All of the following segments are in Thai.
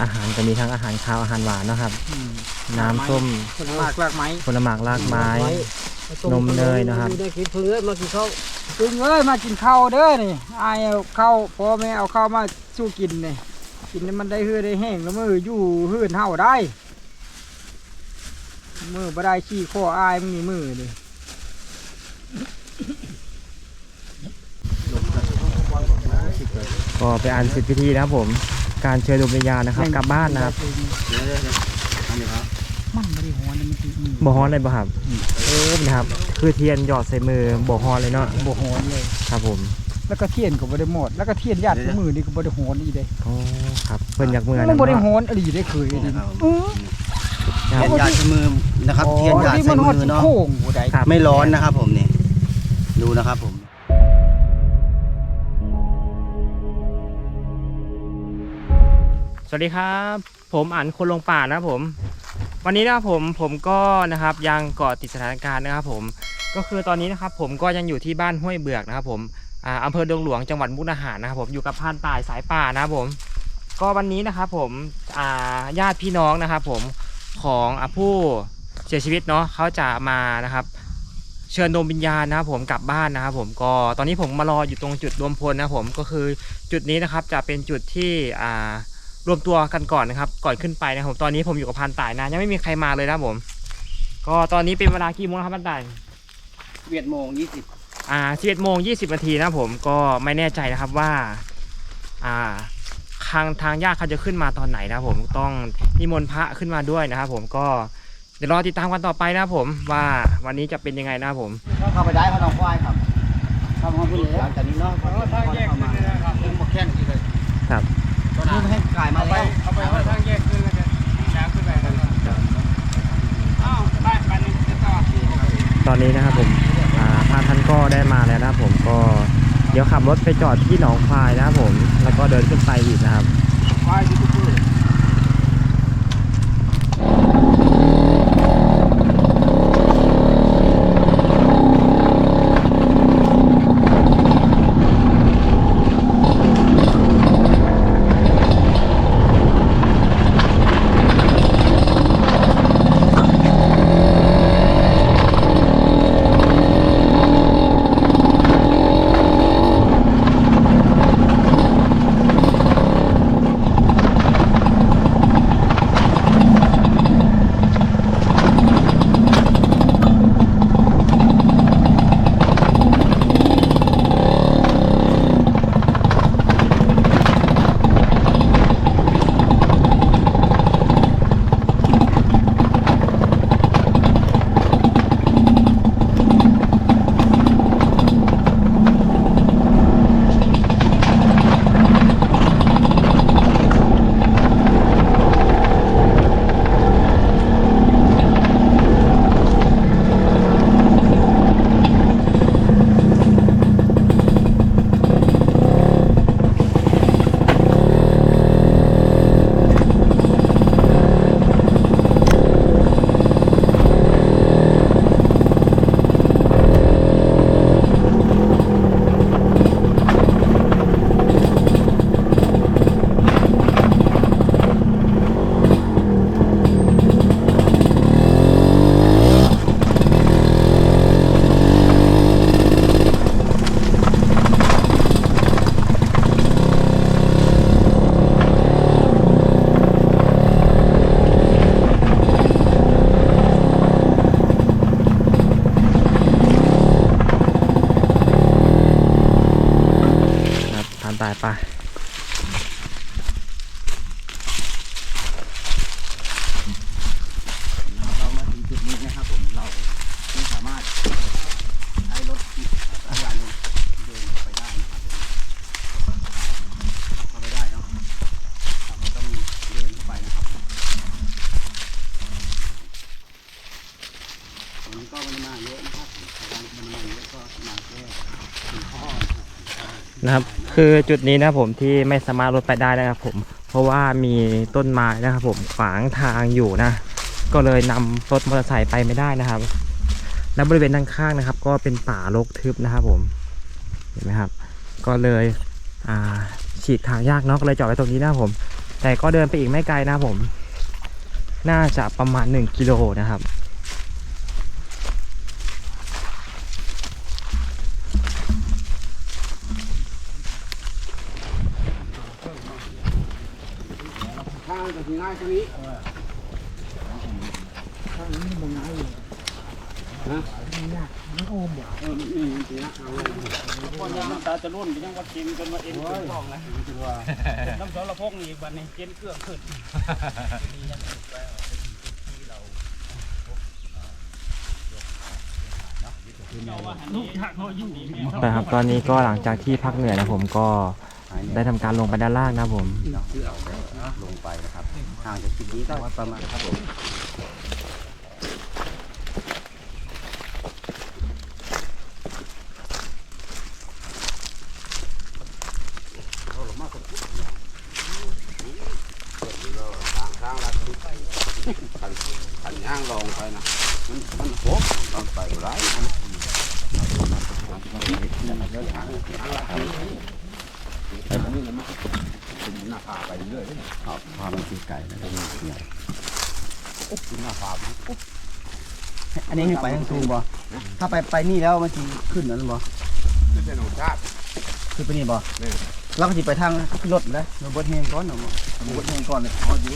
อาหารก็มีทั้งอาหารคาวอาหารหวานเนาะครับ อืมน้ำส้มผลไม้กลากไม้ผลไม้รากไม้ นมเนยนะครับ ได้กินเพื่อนมากินข้าวตึงเอ้ยมากินข้าวเด้อนี่อายเอาข้าวพ่อแม่เอาข้าวมาสู้กินนี่กินนี่มันได้เฮือได้แห้งแล้วมืออยู่เฮือนเฮาได้ มือบ่ได้ขี้ข้ออายมึงนี่มือนี่ก็ไปอ่านสิทธิพิธีนะครับผม การเชิญดวงวิญญาณนะครับ กลับบ้านนะครับมันบ่ได้หัวนี่มันสิมีบ่ฮ้อนเลยบ่ครับเออนะครับ คือเทียนหยอดใส่มือบ่ฮ้อนเลยเนาะบ่หอนเลย ครับผมแล้วก็เทียนก็บ่ได้หมด แล้วก็เทียนญาติมือนี่ก็บ่ได้หอนอีกเด้โอ้ครับเพิ่นอยากมือมันนะบ่ได้หเนาะอนอดีได้เคยดิครับเออคเทีรับยนหยาดใส่มือนะครับ เทียนหยาดที่ใส่มันฮอดมือสิเนาะ โค้งบ่ได้ ครับไม่ร้อนนะครับผมนี่ ดูนะครับผม สวัสดีครับ ผมอันคนลงป่านะครับผม วันนี้นะครับผมผมก็นะครับยังเกาะติดสถานการณ์นะครับผมก็คือตอนนี้นะครับผมก็ยังอยู่ที่บ้านห้วยเบือกนะครับผมอ่าอำเภอดงหลวงจังหวัดมุกดาหารนะครับผมอยู่กับพานป่ายสายป่านะครับผม ก็วันนี้นะครับผมอ่าญาติพี่น้องนะครับผมของอผู้เสียชีวิตเนาะเขาจะมานะครับ เชิญดวงวิญญาณนะครับผมกลับบ้านนะครับผมก็ตอนนี้ผมมารออยู่ตรงจุดรวมพลนะครับผมก็คือจุดนี้นะครับจะเป็นจุดที่อ่า รวมตัวกันก่อนนะครับ ก่อนขึ้นไปนะครับผมตอนนี้ผมอยู่กับพรานต่ายนะ ยังไม่มีใครมาเลยนะครับผม ก็ตอนนี้เป็นเวลากี่โมงแล้วครับพรานต่ายเวียดโมงยี่สิบอ่า11โมง20นาทีนะครับผมก็ไม่แน่ใจนะครับว่า อ่าทางทางญาติเขาจะขึ้นมาตอนไหนนะครับผมต้องนิมนต์พระขึ้นมาด้วยนะครับผมก็เดี๋ยวรอติดตามกันต่อไปนะครับผมว่าวันนี้จะเป็นยังไงนะครับผมเข้าไปได้เขาน้องควายครับเข้ามาพูดเลยหลังจากนี้เนาะ นนี้ให้กายมาแล้วเอาไปทางแยกขึ้นแล้วกันช้างขึ้นไปกันอ้าวไปไปนี่ต่อตอนนี้นะครับผมพาท่านก็ได้มาแล้วนะครับผมก็เดี๋ยวขับรถไปจอดที่หนองควายนะครับผม แล้วก็เดินขึ้นไปอีกนะครับควายที่ตุ้ นะครับ คือจุดนี้นะผมที่ไม่สามารถรถไปได้นะครับผม เพราะว่ามีต้นไม้นะครับผมขวางทางอยู่นะ ก็เลยนำรถมอเตอร์ไซค์ไปไม่ได้นะครับ และบริเวณด้านข้างนะครับ ก็เป็นป่ารกทึบนะครับผม เห็นไหมครับ ก็เลยฉีกทางยากเนาะก็เลยจอดไว้ตรงนี้นะผม แต่ก็เดินไปอีกไม่ไกลนะผม น่าจะประมาณ 1 กิโลนะครับ ข้างจะ ง่ายกว่านี้ข้างนี้มันง่ายอยู่นะมันยากมันโอมบ่เออนี่นะเอาเลยก่อนยาน้ำตาจะรุ่นก็ยังว่ากินจนมาเอ็นขึ้นท้องนะน้ำสารพงอีกวันนี้เจนเครื่องขึ้นลูกทักเขาอยู่นะครับตอนนี้ก็หลังจากที่พักเหนื่อยนะผมก็ ได้ทำการลงไปด้านล่างนะครับผม เนาะที่เอาลงไปนะครับห่างจากจุดนี้ก็ประมาณครับผมทางลัดทุกขันขันย่างลงไปนะมันมันโหกต้องไป ไรนะหน้าผาไปเรื่อยครับพามันตีไก่นะเป็นเนี่ยอุ๊บหน้าผาอันนี้คือไปทางซูมบ่ถ้าไปไปนี่แล้วมันจะขึ้นนั่นบ่ไม่ใช่หนูชาติคือไปนี่บ่นี่แล้วก็จะไปทางรถนะรถบดแหงก่อนเนาะบดแหงก่อนเลยอ๋อดี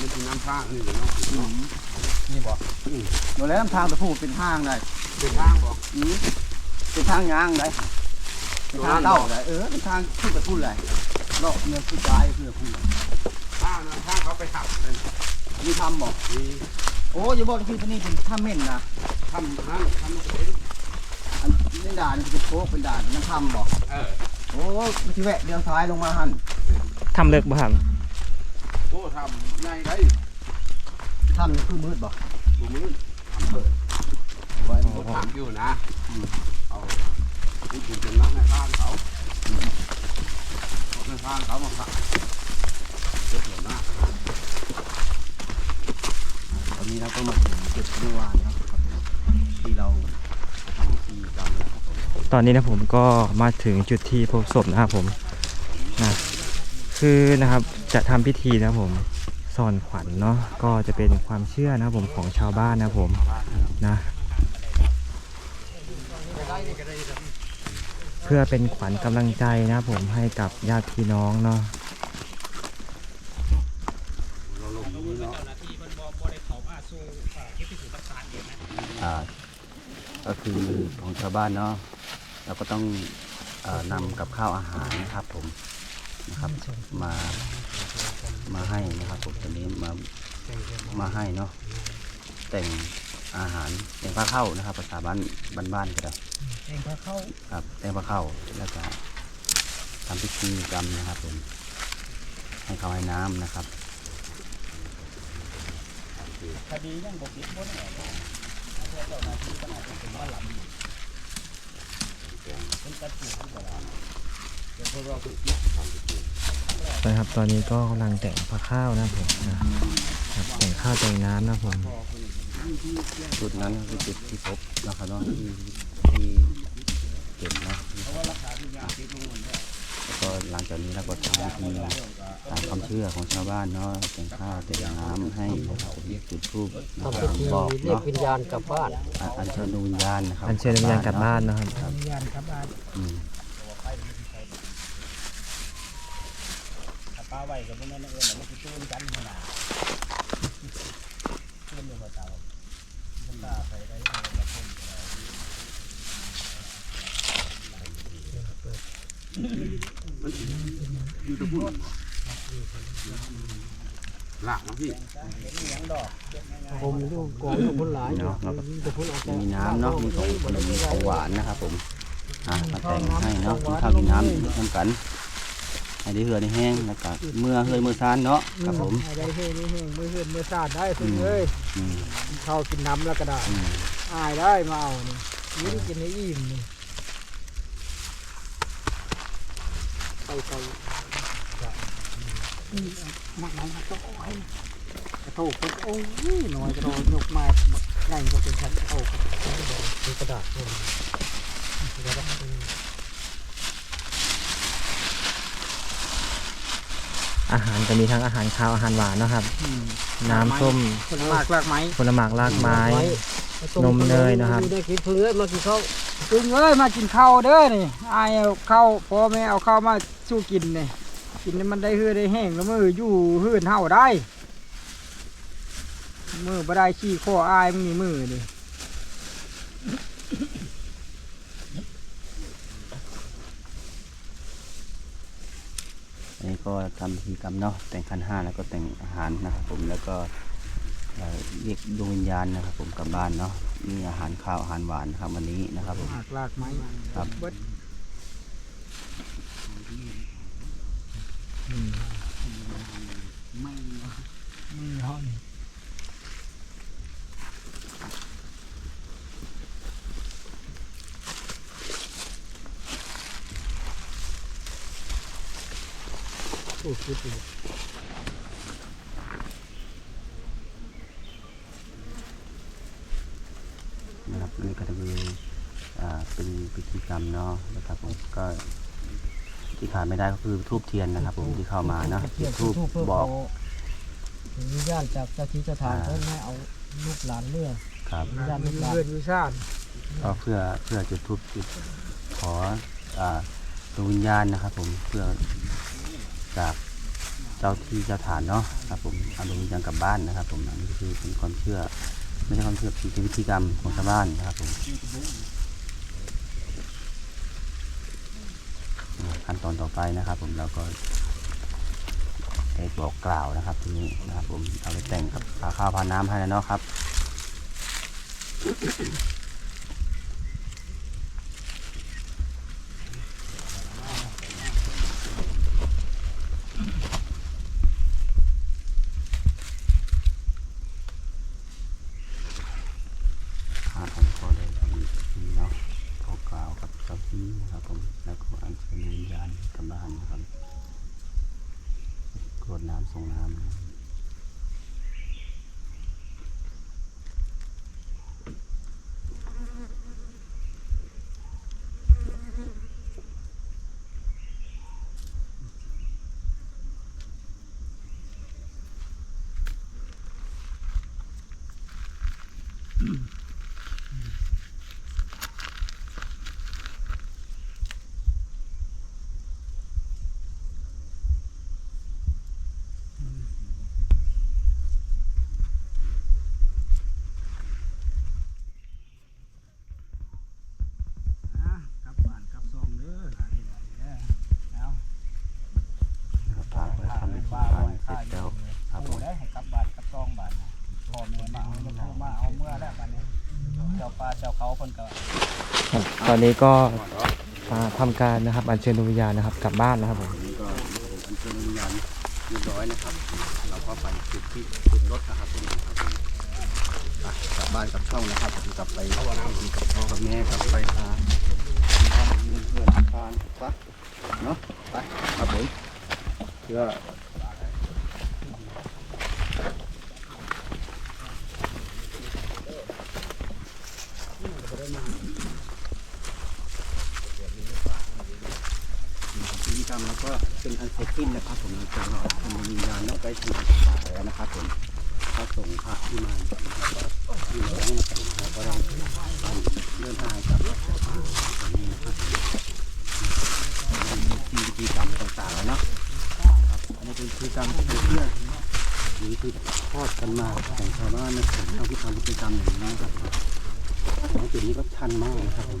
มันคือน้ำผ้านี่เลยเนาะนี่บ่โดนแล้วทางตะพูเป็นทางได้เป็นทางบอกอือเป็นทางยางได้ เป็นทางเต้าได้เออเป็นทางขึ้นไปพูดเลยเลาะเมืองผู้ชายเพื่อพูดทางนะทางเขาไปขับเลยมีทำบ่มีโอ้อย่าบอกที่ปนี่เป็นถ้าเม่นนะทำนั่นทำเป็นอันนี้ด่านนี่เป็นโค้งเป็นด่านน้ำทำบ่เออโอ้มันจะแวะเดียวซ้ายลงมาหันทำเลิกบ่ครับโอ้ทำไงได้ทำนี่คือมืดบ่บุมือทำเปิดไว้โอ้ทำอยู่นะเอาที่เป็นนักในข้างเขาในข้างเขามาขับเจ็บหัวหน้า ตอนนี้เราก็ เมื่อวานแล้วครับที่เราทำพิธีกรรมแล้วครับผมตอนนี้นะผมก็มาถึงจุดที่พบศพนะครับผมนะคือนะครับจะทำพิธีนะครับผมซ่อนขวัญเนาะก็จะเป็นความเชื่อนะครับผมของชาวบ้านนะครับผมนะ เพื่อเป็นขวัญกำลังใจนะครับผมให้กับญาติพี่น้องเนาะ อ่า ก็คือของชาวบ้านเนาะเราก็ต้องเอ่อนำกับข้าวอาหารนะครับผมนะครับมามาให้นะครับผมตอนนี้มามาให้เนาะแต่งอาหารแต่งผ้าเข้าวนะครับ ภาษาบ้านบ้านๆก็ได้เองพาเข้าครับแต่งผ้าเข้าวแล้วก็ทำพิธีกรรมนะครับผมให้เขาวให้น้ำนะครับคดียังบกปิดบนแหน นะครับตอนนี้ก็กำลังแต่งผ้าข้าวนะผมนะครับแต่งข้าวแต่งน้ำนะผมจุดนั้นคือจุดที่พบนะครับเนาะที่ที่เก็บนะ หลังจากนี้เราก็ทำพิธีตามความเชื่อของชาวบ้านเนาะแต่งข้าวแต่งน้ำให้จุดธูปนะครับบอกเรียกเนาะวิญญาณกลับบ้านอะอัญเชิญดวงวิญญาณนะครับอัญเชิญวิญญาณกลับบ้านนะครับวิญญาณกลับบ้านอืมป้าไว้กับมันนั่นเองมันคือตู้กันขนาดเพื่อนเดียวกับเตามันตาไปได้แบบคน อยู่ตะพุ่นหลักนะพี่ผมดูกองทุกคนหลายเนาะแล้วก็ทุกคนอาจจะมีน้ำเนาะมีของขนมของหวานนะครับผมอะมาแต่งให้เนาะกินข้าวกินน้ำทำกันให้ได้เหือได้แห้งแล้วก็เมื่อเฮยเมื่อซานเนาะครับผมให้ได้เฮ้ยนี่เฮ้ยมือเฮือนมือสาดได้ซึ่งเอ้ยอืมเข้ากินน้ำแล้วก็ได้อืมอายได้มาเอานี่ยืนกินให้อิ่มนี่ ไปไปนักไหนก็โอ้ยกระโถกก็โอ้ยน้อยกระโถกยกมาใหญ่ก็เป็นชั้นกระโถกคือกระดาษเลยกระดาษเป็น ออาหารก็มีทั้งอาหารคาวอาหารหวานเนาะครับอืมน้ำส้มคนมากลากไม้ผลหมากรากไม้ นมเนยนะครับได้กินเพื่อมากินข้าวตึงเอ้ยมากินข้าวเด้อนี่อายเอาข้าวพ่อแม่เอาข้าวมาสู้กินนี่กินนี่มันได้เฮือได้แห้งแล้วมืออยู่เฮือนเฮาได้ มือบ่ได้ขี้ข้ออายมึงมีมือนี่ นนี้ก็ทำพิธีกรรมเนาะแต่งขันห้าแล้วก็แต่งอาหารนะครับผมแล้วก็เอ่อเรียกดวงวิญญาณนะครับผมกลับบ้านเนาะมีอาหารข้าวอาหารหวานนะครับวันนี้นะครับผมหากลากไม้ครับ เบิด ไม่ มือเฮานี่โอ้ คิดดูนะครับนี่ก็จะมีอ่าเป็นพิธีกรรมเนาะนะครับผมก็ที่ขาดไม่ได้ก็คือทูบเทียนนะครับ ผมที่เข้ามาเนาะเทียบทูบทูบเพื่อบอกเอาวิญญาณจากเจ้าที่เจ้าทางอ่าเพิ่นให้เอาลูกหลานเมื่อครับวิญญาณลูกหลานเพื่อนวิชาติก็เพื่อเพื่อจุดทูบจุดขออ่าดวงวิญญาณนะครับ ผมเพื่อจาก เจ้าที่เจ้าฐานเนาะครับผมอาดวงวิญญาณกลับบ้านนะครับผมอันนี้ก็คือเป็นความเชื่อ ไม่ใช่ความเชื่อเป็นพิธีกรรมของชาวบ้านนะครับผมขั้นตอนต่อไปนะครับผมเราก็ได้บอกกล่าวนะครับทีนี้นะครับผมเอาไปแต่งกับพาข้าวพาน้ำให้แล้วเนาะครับ ของน้ำนะครับนะครับพาไปทำพิธีการเสร็จแล้วครับผม ได้ให้กลับบ้านกลับซองบ้านพ่อแม่มาเอาเงินมาเอาเมื่อแล้วบัดนี้เจ้าป่าเจ้าเขาเพิ่นก็ ครับ ตอนนี้ก็มาทำการนะครับอัญเชิญดวงวิญญาณนะครับกลับบ้านนะครับผมอันนี้ก็อัญเชิญดวงวิญญาณเรียบร้อยนะครับ เราก็ไปจุดที่จุดรถนะครับผมกลับบ้านกลับช่องนะครับผมกลับไปกับพ่อกับแม่กลับไปหาเพื่อนทานปะเนาะไปครับผมเพื่อพิธีกรรมแล้วก็เป็ นอันเสร็จสิ้นนะครับผมหลังจากเราทำวิญญาณเนาะไปถึงป่าแล้วนะครับผมพระสงฆ์พระที่มานะครับก็ที่มาตั้งแต่งนะครับก็ได้เดินทางกลับตอนนี้นะครับมีพิธีกรรมต่างๆแล้วเนาะครับอันนี้เป็นพิธีกรรมที่เพื่อหรือที่ทอดกันมาของชาวบ้านนะครับเท่าที่ทำพิธีกรรมอย่างนี้นะครับของจุดนี้ก็ชันมากนะครับผม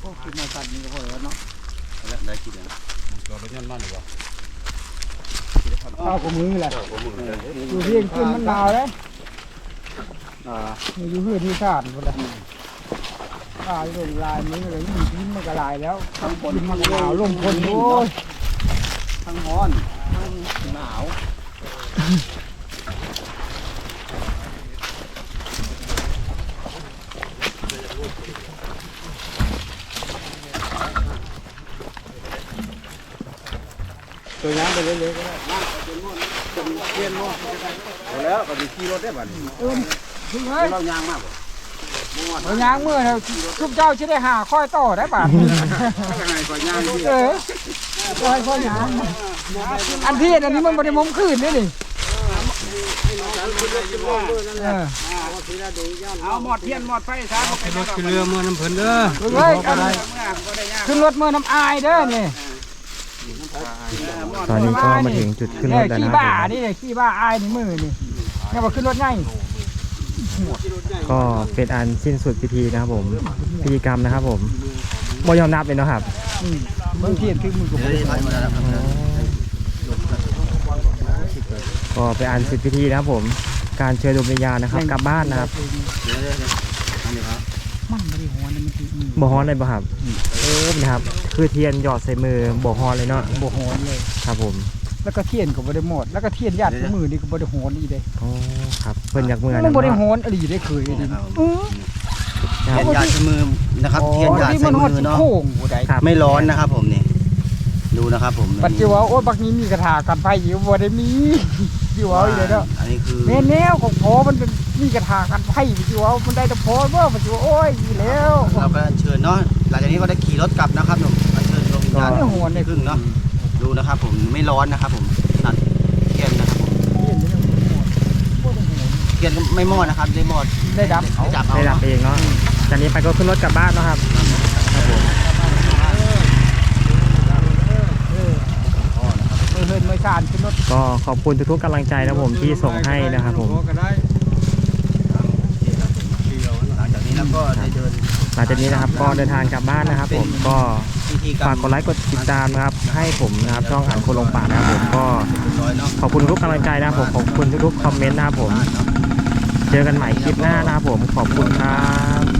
โอ้กินมาตัดนี่ก็พอแล้วเนาะ แล้วได้กี่เดือน ข้าวกับมือแหละอยู่เที่ยงคืนมันหนาวเลยอ่าอยู่เพื่อนที่ชาติหมดเลยลายลงลายมือเลยมันกินมันก็ลายแล้วทั้งคนมันก็หนาวลงคนโอ้ยทั้งร้อนทั้งหนาวตัวน้ำไปเรื่อยๆก็ได้ เอาแล้วก็มีขี่รถได้บัดนี้ถึงไหมเรายางมากเอายางมือเราทุกเจ้าจะได้หาค่อยต่อได้ป่ะถ้าไงก็ยางเออค่อยค่อยยางอันที่อันนี้มันบริมมคืนนี่นี่เออเอาหมดเทียนหมดไฟซะบ่เป็นรถเรือเมื่อน้ำเพลินเด้อขึ้นรถเมื่อน้ำอายเด้อนี่ ตอนนี้ก็มาถึงจุดขึ้นรเนี่ถยแล้วขี้นะครับบ้าผมนี่เนี่ยขี้บ้าอายในมือนี่เนี่ยว่าขึ้นรถง่ายก็เป็นอันสิ้นสุดพิธีนะครับผมพิธีกรรมนะครับผมบ่ยอมนับเลยเนาะครับอืมบางทีคือมือกับเดี๋ยวได้พันมาแล้วครับก็เป็นอันเสร็จพิธีนะครับผม การเชิญดวงวิญญาณนะครับกลับบ้านนะครับเดี๋ยวเดี๋ยวเดี๋ยวอันนี้ครับมันไม่ได้หัวนะมันคือมือบ่ฮ้อนเลยบ่ครับโอ้นะครับ คือเทียนหยอดใส่มือบ่ฮ้อนเลยเนาะบ่หอนเลยครับผมแล้วก็เทียนก็บ่ได้หมดแล้วก็เทียนญาติมือนี่ก็บ่ได้หอนอีกเด้โอ้ครับเพิ่นอยากเมื่อมันะนบ่ได้หเนาะอนอะไรได้เคยดินะครับอือเทียนหยาดใส่มือนะครับ เทียนหยาดที่ใส่มันหอมืดอเนาะโค้งบ่ได้ครับ ไม่ร้อนนะครับผมนี่ดูนะครับผมปัจจุบันโอ้ยบักนี้มีกระถากันไฟอยู่บ่ได้มีอยู่เอาอีกเลยเนาะอันนี้คือแม่แนวของพอมันเป็นมีกระถากันไฟอยู่เอามันได้แต่พอเบ่ปัจจุบันโอ้ยอีแล้ว เราก็เชิญเนาะห ลังจากนี้ก็ได้ขี่รถกลับนะครับผมอัญเชิญดวงวิญญาณไม่หอนเลยครึ่งเนาะดูนะครับ ผมไม่ร้อนนะครับ ผมตัดเทียนนะครับผมเทียนนี่มันหอนบ่ได้หอนเทียนก็ไม่มอดนะครับได้มอดได้ดับเอาจับเอาได้รับเนาะเองเนาะจากนี้ไปก็ขึ้นรถกลับบ้านเนาะครับครับผมเออเออเฮินไม่สานขึ้นรถก็ขอบคุณทุกๆกำลังใจนะครับผมที่ส่งให้นะครับผม หลังจากนี้ แล้วก็ได้เดินหลังจากนี้นะครับก็เดินทางกลับบ้านนะครับ ผมก็พิธีกรรมฝากกดไลค์กดติดตามนะครับ ให้ผมนะครับช่องอ่านคนลงป่านะครับผมก็เรียบร้อยเนาะขอบคุณทุกกำลังใจนะครับผมขอบคุณทุกๆคอมเมนต์นะครับผมบ้านเนาะเจอกันใหม่คลิปหน้านะครับผมขอบคุณครับ